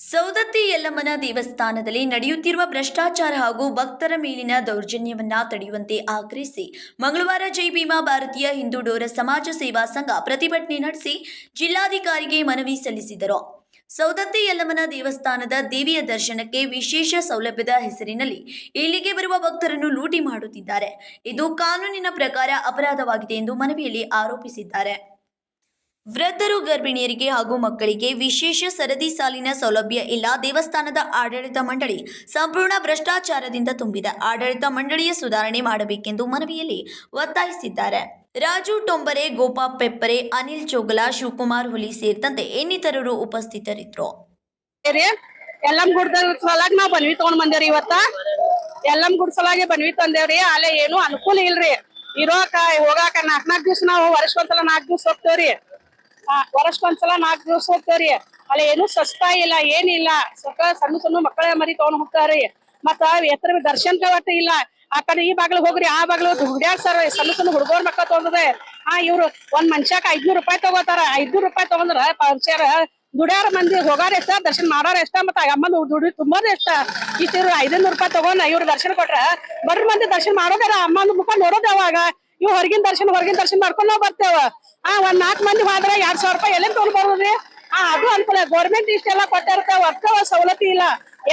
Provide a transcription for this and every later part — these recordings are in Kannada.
ಸೌದತ್ತಿ ಯಲ್ಲಮ್ಮನ ದೇವಸ್ಥಾನದಲ್ಲಿ ನಡೆಯುತ್ತಿರುವ ಭ್ರಷ್ಟಾಚಾರ ಹಾಗೂ ಭಕ್ತರ ಮೇಲಿನ ದೌರ್ಜನ್ಯವನ್ನ ತಡೆಯುವಂತೆ ಆಗ್ರಹಿಸಿ ಮಂಗಳವಾರ ಜೈ ಭೀಮಾ ಭಾರತೀಯ ಹಿಂದೂ ಡೋರ ಸಮಾಜ ಸೇವಾ ಸಂಘ ಪ್ರತಿಭಟನೆ ನಡೆಸಿ ಜಿಲ್ಲಾಧಿಕಾರಿಗೆ ಮನವಿ ಸಲ್ಲಿಸಿದರು. ಸೌದತ್ತಿ ಯಲ್ಲಮ್ಮನ ದೇವಸ್ಥಾನದ ದೇವಿಯ ದರ್ಶನಕ್ಕೆ ವಿಶೇಷ ಸೌಲಭ್ಯದ ಹೆಸರಿನಲ್ಲಿ ಇಲ್ಲಿಗೆ ಬರುವ ಭಕ್ತರನ್ನು ಲೂಟಿ ಮಾಡುತ್ತಿದ್ದಾರೆ. ಇದು ಕಾನೂನಿನ ಪ್ರಕಾರ ಅಪರಾಧವಾಗಿದೆ ಎಂದು ಮನವಿಯಲ್ಲಿ ಆರೋಪಿಸಿದ್ದಾರೆ. ವೃದ್ಧರು, ಗರ್ಭಿಣಿಯರಿಗೆ ಹಾಗೂ ಮಕ್ಕಳಿಗೆ ವಿಶೇಷ ಸರದಿ ಸಾಲಿನ ಸೌಲಭ್ಯ ಇಲ್ಲ. ದೇವಸ್ಥಾನದ ಆಡಳಿತ ಮಂಡಳಿ ಸಂಪೂರ್ಣ ಭ್ರಷ್ಟಾಚಾರದಿಂದ ತುಂಬಿದೆ. ಆಡಳಿತ ಮಂಡಳಿಯ ಸುಧಾರಣೆ ಮಾಡಬೇಕೆಂದು ಮನವಿಯಲ್ಲಿ ಒತ್ತಾಯಿಸಿದ್ದಾರೆ. ರಾಜು ಟೊಂಬರೆ, ಗೋಪಾ ಪೆಪ್ಪರೆ, ಅನಿಲ್ ಚೋಗಲಾ, ಶಿವಕುಮಾರ್ ಹುಲಿ ಸೇರಿದಂತೆ ಇನ್ನಿತರರು ಉಪಸ್ಥಿತರಿದ್ದರು. ರೀ ಎಲ್ಲಮ್ ಗುಡ್ದ ನಾವ್ ಬನ್ವಿ ತಗೊಂಡ್ ಬಂದೇವ್ರಿ ಇವತ್ತ. ಎಲ್ಲಮ್ ಬನ್ವಿ ತಂದೇವ್ರಿ. ಏನು ಅನುಕೂಲ ಇಲ್ರಿ. ಇರೋಕ, ಹೋಗಾಕ ನಾಕ್ ನಾಕ್ ದಿವ್ಸ ನಾವು ವರ್ಷ ನಾಕ್ ದಿವ್ಸ ಹೋಗ್ತೇವ್ರಿ. ವರ್ಷಕ್ಕೊಂದ್ಸಲ ನಾಲ್ಕು ದಿವಸ ಹೋಗ್ತೇವ್ರಿ ಅಲ್ಲ, ಏನು ಸಸ್ತಾ ಇಲ್ಲ, ಏನಿಲ್ಲ. ಸ್ವಲ್ಪ ಸಣ್ಣ ಸಣ್ಣ ಮಕ್ಕಳ ಮರಿ ತಗೊಂಡ್ ಹೋಗ್ತಾರಿ. ಮತ್ತ ಎತ್ತರ ದರ್ಶನ ಒಟ್ಟ ಇಲ್ಲ. ಆ ಕಡೆ ಈ ಬಾಗ್ಲ ಹೋಗ್ರಿ, ಆ ಬಾಗ್ಲು ಹುಡ್ಯಾಡ್ ಸರ್, ಸಣ್ಣ ಸಣ್ಣ ಹುಡುಗರ್ ಮಕ್ಕಳ ತಗೊಂಡದೆ. ಆ ಇವ್ರು ಒಂದ್ ಮನ್ಷ್ಯಾಕ ಐದ್ನೂರ್ ರೂಪಾಯಿ ತಗೋತಾರ. ಐದ್ನೂರ್ ರೂಪಾಯಿ ತಗೊಂಡ್ರ ಪಂಚರ್ ದುಡ್ಯಾರ ಮಂದಿ ಹೋಗಾರ ಎಷ್ಟ, ದರ್ಶನ ಮಾಡೋರ ಎಷ್ಟ, ಮತ್ತ ಅಮ್ಮನ ದುಡಿ ತುಂಬೋದ್ ಎಷ್ಟ. ಇಷ್ಟಿರು ಐದನೂರ್ ರೂಪಾಯಿ ತಗೊಂಡ ಇವ್ರು ದರ್ಶನ ಕೊಟ್ರ, ಬರ್ರ ಮಂದಿ ದರ್ಶನ ಮಾಡೋದಾರ, ಅಮ್ಮನ ಮುಖ ನೋಡೋದ್ ಯಾವಾಗ? ಇವ್ ಹೊರಗಿನ ದರ್ಶನ ಹೊರಗಿನ ದರ್ಶನ ಮಾಡ್ಕೊಂಡು ನಾವ್ ಬರ್ತೇವ. ಆ ಒಂದ್ ನಾಲ್ಕು ಮಂದಿ ಹೋದ್ರ ಎರಡ್ ಸಾವಿರ ರೂಪಾಯಿ ಎಲ್ಲಿ ತೊಗೊಂಡ್ ಆ, ಅದು ಅನುಕೂಲ. ಗೌರ್ಮೆಂಟ್ ಇಷ್ಟೆಲ್ಲ ಕೊಟ್ಟಿರ್ತಾವ ಅರ್ಥ ಸವಲತ್ತು ಇಲ್ಲ.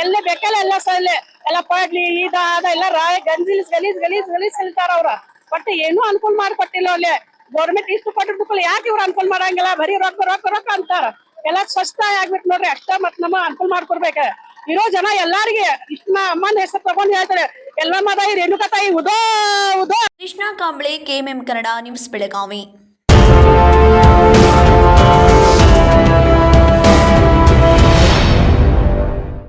ಎಲ್ಲೇ ಬೇಕಲ್ಲ ಎಲ್ಲ ಸಲ್ಲೆ ಎಲ್ಲ ಪಾಡ್ಲಿ ಇದ ಅದ ಎಲ್ಲ ರಾಯ್ ಗಂಜಿಲ್ ಗಲೀಜ್ ಗಲೀಜ್ ಗಲೀಜ್ ಹೇಳ್ತಾರ ಅವ್ರ. ಬಟ್ ಏನು ಅನುಕೂಲ ಮಾಡ್ಕೊಟ್ಟಿಲ್ಲ ಅಲ್ಲಿ ಗೌರ್ಮೆಂಟ್ ಇಷ್ಟು ಕೊಟ್ಟಿರ್ಬೇಕು ಯಾಕೆ ಇವ್ರು ಅನುಕೂಲ ಮಾಡಂಗಿಲ್ಲ? ಬರೀ ರೊಕ್ಕ ರೊಕ್ಕ ರೊಕ್ಕ ಅಂತಾರ. ಎಲ್ಲ ಸ್ವಚ್ಛ ಆಗ್ಬೇಕು ನೋಡ್ರಿ, ಅಷ್ಟ ಮತ್ ನಮ್ಮ ಅನುಕೂಲ ಮಾಡ್ಕೊಡ್ಬೇಕ. ಇರೋ ಜನ ಎಲ್ಲಾರಿಗೆ ಇಷ್ಟ ಅಮ್ಮನ ಹೆಸರು ತಗೊಂಡ್ ಹೇಳ್ತಾರೆ. ಎಲ್ಲ ಮಾತಾಯಿ ರೇಣುಕಾ ತಾಯಿ, ಉದೋ ಉದೋ ಕೃಷ್ಣ ಕಾಂಬ್ಳೆ ಕೆಎಂಎಂ ಕನ್ನಡ ನ್ಯೂಸ್ ಬೆಳಗಾವಿ.